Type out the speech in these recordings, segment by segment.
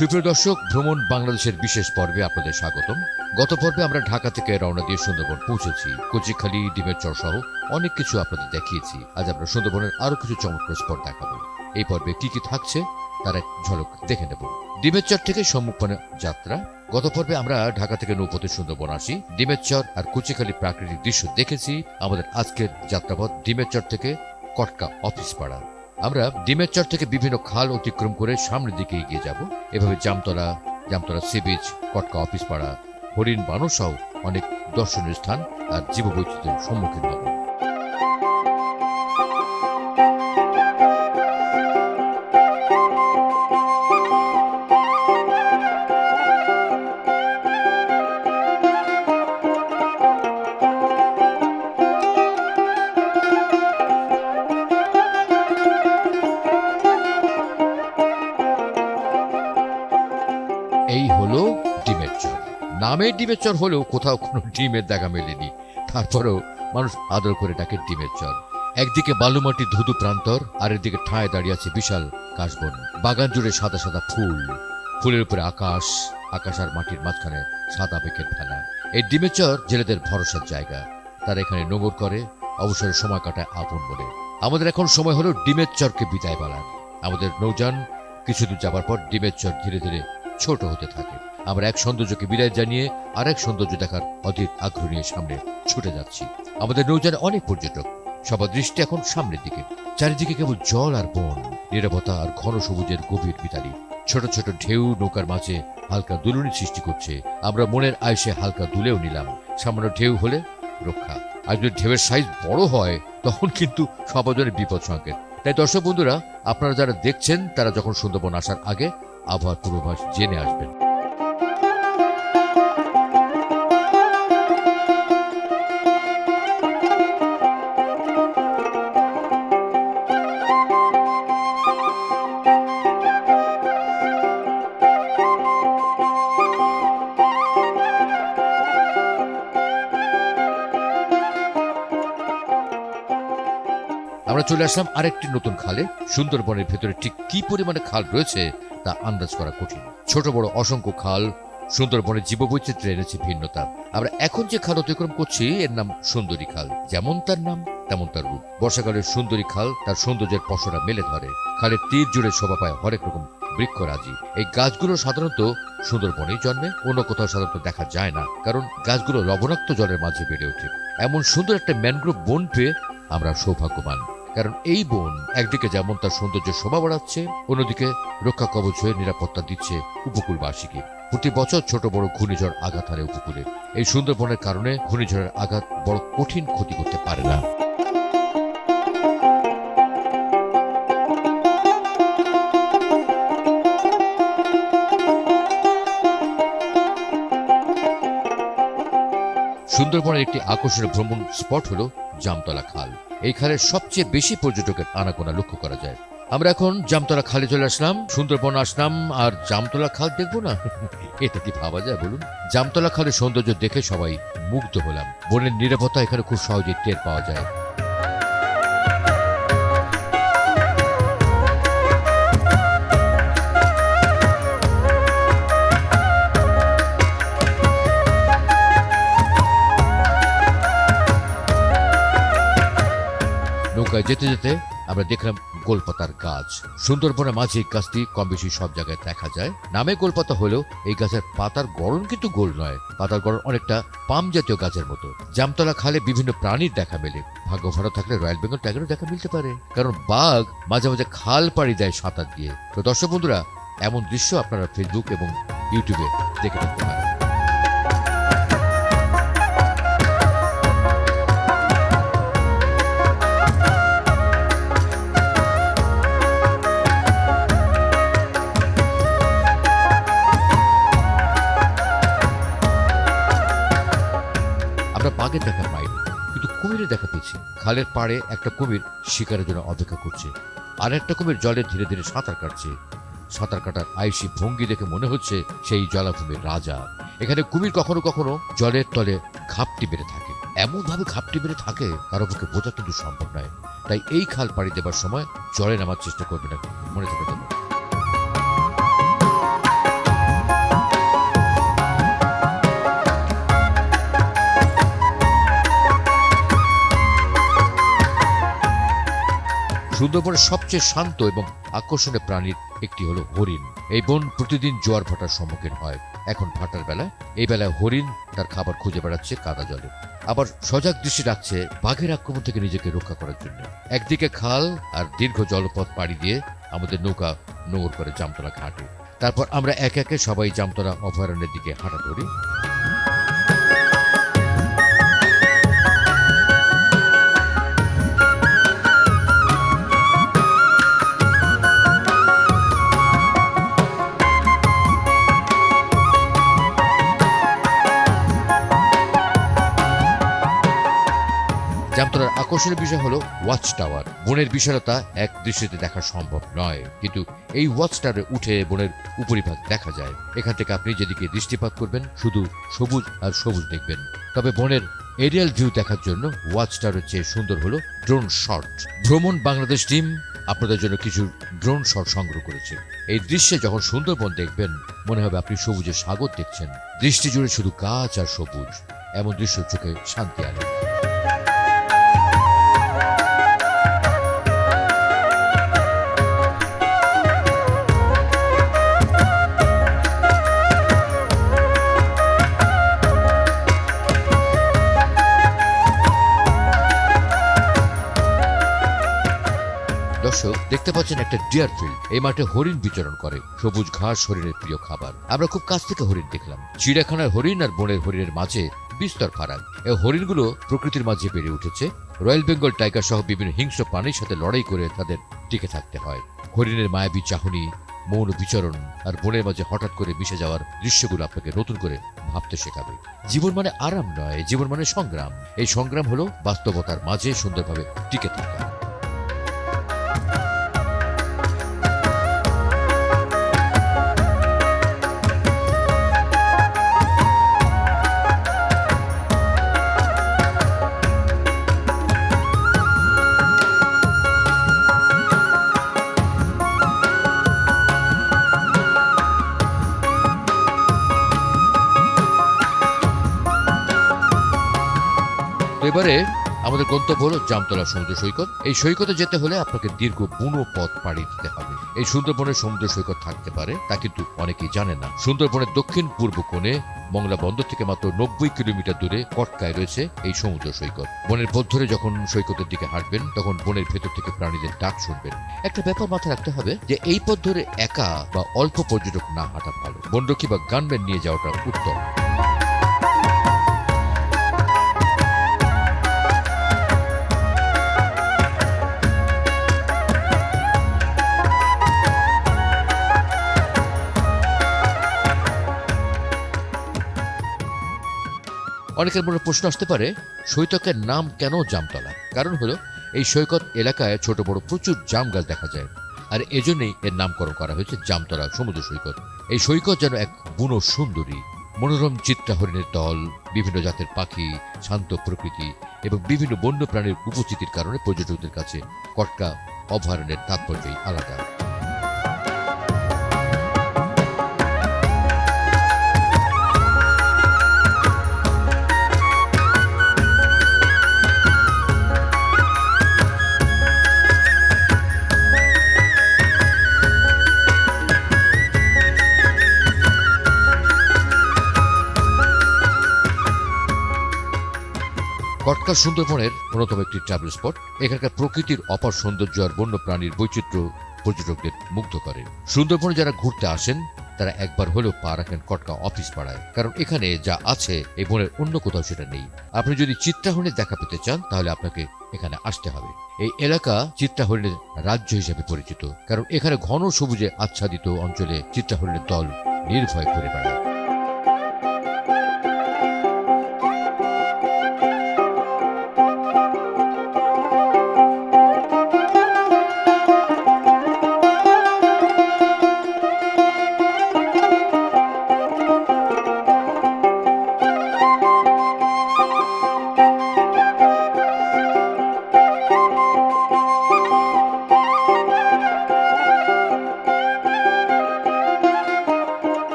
সুপ্রিয় দর্শক, ভ্রমণ বাংলাদেশের বিশেষ পর্বে আপনাদের স্বাগতম। গত পর্বে আমরা ঢাকা থেকে রওনা দিয়ে সুন্দরবন পৌঁছেছি। কচিখালি, ডিমের চর সহ অনেক কিছু আপনাদের দেখিয়েছি। আজ আমরা সুন্দরবনের আরও কিছু চমৎকার স্পট দেখাবো। এই পর্বে কি কি থাকছে তার এক ঝলক দেখে নেব। ডিমের চর থেকে সম্মুখপানে যাত্রা। গত পর্বে আমরা ঢাকা থেকে নৌপথে সুন্দরবন আসি। ডিমের চর আর কুচিখালি প্রাকৃতিক দৃশ্য দেখেছি। আমাদের আজকের যাত্রাপথ ডিমের চর থেকে কটকা অফিস পাড়া। আমরা ডিমের চর থেকে বিভিন্ন খাল অতিক্রম করে সামনের দিকে এগিয়ে যাব। এভাবে Jamtola Jamtola sea beach Katka office পাড়া হরিণ বানর অনেক দর্শনীয় স্থান আর জীববৈচিত্র্যের সম্মুখীন হব। চর নামে ডিমের চর হলেও কোথাও কোনো ডিমের দেখা মেলেনি। তারপরেও মানুষ আদর করে ডাকে ডিমের চর। একদিকে বালুমাটি ধুধু প্রান্তর আর এদিকে ঠায় দাঁড়িয়ে আছে বিশাল কাশবন। বাগান জুড়ে সাদা সাদা ফুল। ফুলের উপরে আকাশ আকাশ আর মাটির মাঝখানে সাদা বেকের ফেলা। এই ডিমের চর জেলেদের ভরসার জায়গা। তারা এখানে নোংর করে, অবসরের সময় কাটায় আপন বলে। আমাদের এখন সময় হলো ডিমের চরকে বিদায় বলার। আমাদের নৌযান কিছুদূর যাবার পর ডিমের চর ধীরে ধীরে ছোট হতে থাকে। আমরা এক সৌন্দর্যকে বিদায় জানিয়ে আরেক সৌন্দর্য দেখার অধীর আগ্রহ নিয়ে সামনে ছুটে যাচ্ছি। আমাদের নৌযানে অনেক পর্যটক। সবার দৃষ্টি এখন সামনের দিকে। চারিদিকে কেবল জল আর বন, নিরবতা আর ঘন সবুজের গভীর বিতাড়ি ছোট ছোট ঢেউ নৌকার মাঝে হালকা দুলুনি সৃষ্টি করছে। আমরা মনের আয়সে হালকা দুলেও নিলাম। সামান্য ঢেউ হলে রক্ষা। আর যদি ঢেউয়ের সাইজ বড় হয়, তখন কিন্তু সবাজনের বিপদ সংকেত। তাই দর্শক বন্ধুরা, আপনারা যারা দেখছেন, তারা যখন সুন্দরবন আসার আগে আবহাওয়ার পূর্বাভাস জেনে আসবেন। আমরা চলে আসলাম আরেকটি নতুন খালে। সুন্দরবনের ভেতরে ঠিক কি পরিমাণে খাল রয়েছে তা আন্দাজ করা কঠিন। ছোট বড় অসংখ্য খাল, সুন্দরবনের জীববৈচিত্র্য এনেছে ভিন্নতা। আমরা এখন যে খাল অতিক্রম করছি, এর নাম সুন্দরী খাল। যেমন তার নাম, তেমন তার রূপ। বর্ষাকালের সুন্দরী খাল তার সৌন্দর্যের পশরা মেলে ধরে। খালের তীর জুড়ে শোভা পায় হরেক রকম বৃক্ষরাজি। এই গাছগুলো সাধারণত সুন্দরবনেই জন্মে, অন্য কোথাও সাধারণত দেখা যায় না, কারণ গাছগুলো লবণাক্ত জলের মাঝে বেড়ে ওঠে। এমন সুন্দর একটা ম্যানগ্রোভ বন পেয়ে আমরা সৌভাগ্যবান। কারণ এই বন একদিকে যেমন তার সৌন্দর্য শোভা বাড়াচ্ছে, অন্যদিকে রক্ষা কবচ হয়ে নিরাপত্তা দিচ্ছে উপকূলবাসীকে। প্রতি বছর ছোট বড় ঘূর্ণিঝড় আঘাত হারে উপকূলে। এই সুন্দরবনের কারণে ঘূর্ণিঝড়ের আঘাত বড় কঠিন ক্ষতি করতে পারে না। সুন্দরবনের একটি আকর্ষণীয় ভ্রমণ স্পট হলো জামতলা খাল। এই খালের সবচেয়ে বেশি পর্যটকের আনাগোনা লক্ষ্য করা যায়। আমরা এখন জামতলা খালে চলে আসলাম সুন্দরবন আসলাম আর জামতলা খাল দেখব না? এটা কি ভাবা যায় বলুন? জামতলা খালের সৌন্দর্য দেখে সবাই মুগ্ধ হলাম। বনের নিরাপত্তা এখানে খুব সহজেই টের পাওয়া যায়। যেতে যেতে আমরা দেখলাম গোলপাতার গাছ। সুন্দরবনের মাঝে এই গাছটি কম বেশি সব জায়গায় দেখা যায়। নামে গোলপাতা হলেও এই গাছের পাতার গড়ন কিন্তু গোল নয়। পাতার গড়ন অনেকটা পাম জাতীয় গাছের মতো। জামতলা খালে বিভিন্ন প্রাণীর দেখা মেলে। ভাগ্য ভালো থাকলে রয়্যাল বেঙ্গল টাইগারও দেখা মিলতে পারে। কারণ বাঘ মাঝে মাঝে খাল পাড়ি দেয় সাঁতার দিয়ে। তো দর্শক বন্ধুরা, এমন দৃশ্য আপনারা ফেসবুক এবং ইউটিউবে দেখে থাকতে পারেন। আমরা বাঘের দেখা পাইনি, কিন্তু কুমিরের দেখা পেয়েছি। খালের পাড়ে একটা কুমির শিকারের জন্য অপেক্ষা করছে, আর একটা কুমির জলে ধীরে ধীরে সাঁতার কাটছে। সাঁতার কাটার আয়সী ভঙ্গি দেখে মনে হচ্ছে সেই জলাভূমির রাজা। এখানে কুমির কখনো কখনো জলের তলে ঘাপটি বেড়ে থাকে। এমন ভাবে ঘাপটি বেড়ে থাকে কারও পক্ষে বোঝা কিন্তু সম্ভব নয়। তাই এই খাল পাড়ি দেবার সময় জলে নামার চেষ্টা করবে না, মনে থাকে যেন। সুন্দরবনের সবচেয়ে শান্ত এবং আকর্ষণীয় প্রাণীর একটি হলো হরিণ। এই বন প্রতিদিন জোয়ার ভাটার সম্মুখীন হয়। এখন ভাটার বেলা, এই বেলায় হরিণ তার খাবার খুঁজে বেড়াচ্ছে কাদা জলে। আবার সজাগ দৃষ্টি রাখছে বাঘের আক্রমণ থেকে নিজেকে রক্ষা করার জন্য। একদিকে খাল আর দীর্ঘ জলপথ পাড়ি দিয়ে আমাদের নৌকা নোঙর করে জামতলা ঘাটে। তারপর আমরা একে একে সবাই জামতলা অভয়ারণ্যের দিকে হাঁটা ধরি। আকর্ষণীয় বিষয় হলো ওয়াচ টাওয়ার বনের বিশালতা এক দৃশ্যতে দেখা সম্ভব নয়। কিন্তু এই ওয়াচ টাওয়ারে উঠে বনের উপরিভাগ দেখা যায়। এখান থেকে আপনি যেদিকে দৃষ্টিপাত করবেন, শুধু সবুজ আর সবুজ দেখবেন। তবে বনের এরিয়াল ভিউ দেখার জন্য ওয়াচ টাওয়ারের চেয়ে সুন্দর হলো ড্রোন শট ভ্রমণ বাংলাদেশ টিম আপনাদের জন্য কিছু ড্রোন শট সংগ্রহ করেছে। এই দৃশ্যে যখন সুন্দরবন দেখবেন, মনে হবে আপনি সবুজের সাগর দেখছেন। দৃষ্টি জুড়ে শুধু গাছ আর সবুজ। এমন দৃশ্য চোখে শান্তি আনে। দর্শক, দেখতে পাচ্ছেন একটা ডিয়ার ফিল্ড এই মাঠে হরিণ বিচরণ করে। সবুজ ঘাস, হরিণের প্রিয় খাবার। আমরা খুব কাছ থেকে হরিণ দেখলাম। চিড়িয়াখানার হরিণ আর বনের হরিণের মাঝে বিস্তর ফারাক। এই হরিণগুলো প্রকৃতির মাঝে বেড়ে উঠেছে। রয়্যাল বেঙ্গল টাইগার সহ বিভিন্ন হিংস্র প্রাণীর সাথে লড়াই করে তাদের টিকে থাকতে হয়। হরিণের মায়াবী চাহনি, মৌন বিচরণ আর বনের মাঝে হঠাৎ করে মিশে যাওয়ার দৃশ্যগুলো আপনাকে নতুন করে ভাবতে শেখাবে। জীবন মানে আরাম নয়, জীবন মানে সংগ্রাম। এই সংগ্রাম হলো বাস্তবতার মাঝে সুন্দরভাবে টিকে থাকা। এবারে আমাদের গন্তব্য হলো জামতলা সমুদ্র সৈকত। এই সৈকতে যেতে হলে আপনাকে দীর্ঘ বুনো পথ পাড়ি দিতে হবে। এই সুন্দরবনের সমুদ্র সৈকত থাকতে পারে, তা কিন্তু অনেকেই জানে না। সুন্দরবনের দক্ষিণ পূর্ব কোণে মংলা বন্দর থেকে মাত্র নব্বই কিলোমিটার দূরে কটকায় রয়েছে এই সমুদ্র সৈকত। বনের পথ ধরে যখন সৈকতের দিকে হাঁটবেন, তখন বনের ভেতর থেকে প্রাণীদের ডাক শুনবেন। একটা ব্যাপার মাথায় রাখতে হবে যে, এই পথ ধরে একা বা অল্প পর্যটক না হাঁটা ভালো। বনরক্ষী বা গানম্যান নিয়ে যাওয়াটা উত্তম। অনেকের মনে প্রশ্ন আসতে পারে, সৈকতের নাম কেন জামতলা? কারণ হলো, এই সৈকত এলাকায় ছোট বড় প্রচুর জাম গাছ দেখা যায়। আর এজন্যই এর নামকরণ করা হয়েছে জামতলা সমুদ্র সৈকত। এই সৈকত যেন এক বুনো সুন্দরী, মনোরম চিত্রা হরিণের দল, বিভিন্ন জাতের পাখি, শান্ত প্রকৃতি এবং বিভিন্ন বন্য প্রাণীর উপস্থিতির কারণে পর্যটকদের কাছে কটকা, অভয়ারণ্যের তাৎপর্যই আলাদা। কটকা সুন্দরবনের অন্যতম একটি ট্রাভেল স্পট এখানকার প্রকৃতির অপার সৌন্দর্য আর বন্য প্রাণীর বৈচিত্র্য পর্যটকদের মুগ্ধ করে। সুন্দরবনে যারা ঘুরতে আসেন, তারা একবার হলেও পা রাখেন কটকা অফিস পাড়ায়। কারণ এখানে যা আছে, এই বনের অন্য কোথাও সেটা নেই। আপনি যদি চিত্রাহরণের দেখা পেতে চান, তাহলে আপনাকে এখানে আসতে হবে। এই এলাকা চিত্রাহরণের রাজ্য হিসেবে পরিচিত। কারণ এখানে ঘন সবুজে আচ্ছাদিত অঞ্চলে চিত্রাহরণের দল নির্ভয় ঘুরে বেড়ায়।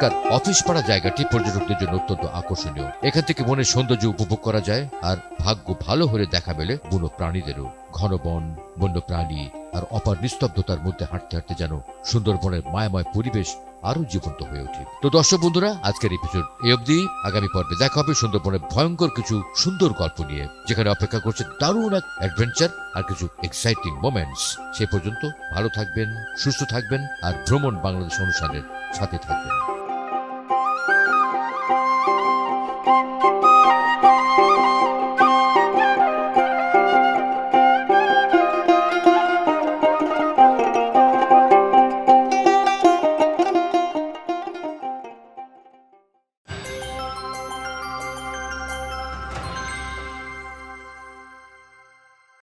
কটকার অফিস পাড়া জায়গাটি পর্যটকদের জন্য অত্যন্ত আকর্ষণীয়। এখান থেকে মনের সৌন্দর্য উপভোগ করা যায় আর ভাগ্য ভালো হলে দেখা মেলে বুনো প্রাণীদেরও ঘন বন বন্য প্রাণী আর অপার নিস্তব্ধতার মধ্যে হাঁটতে হাঁটতে যেন সুন্দরবনের মায়াময় পরিবেশ আরও জীবন্ত হয়ে ওঠে। তো দর্শক বন্ধুরা, আজকের এপিসোড এই অবধি। আগামী পর্বে দেখা হবে সুন্দরবনের ভয়ঙ্কর কিছু সুন্দর গল্প নিয়ে, যেখানে অপেক্ষা করছে দারুণ এক অ্যাডভেঞ্চার আর কিছু এক্সাইটিং মোমেন্টস সে পর্যন্ত ভালো থাকবেন, সুস্থ থাকবেন আর ভ্রমণ বাংলাদেশ অনুষ্ঠানের সাথে থাকবেন।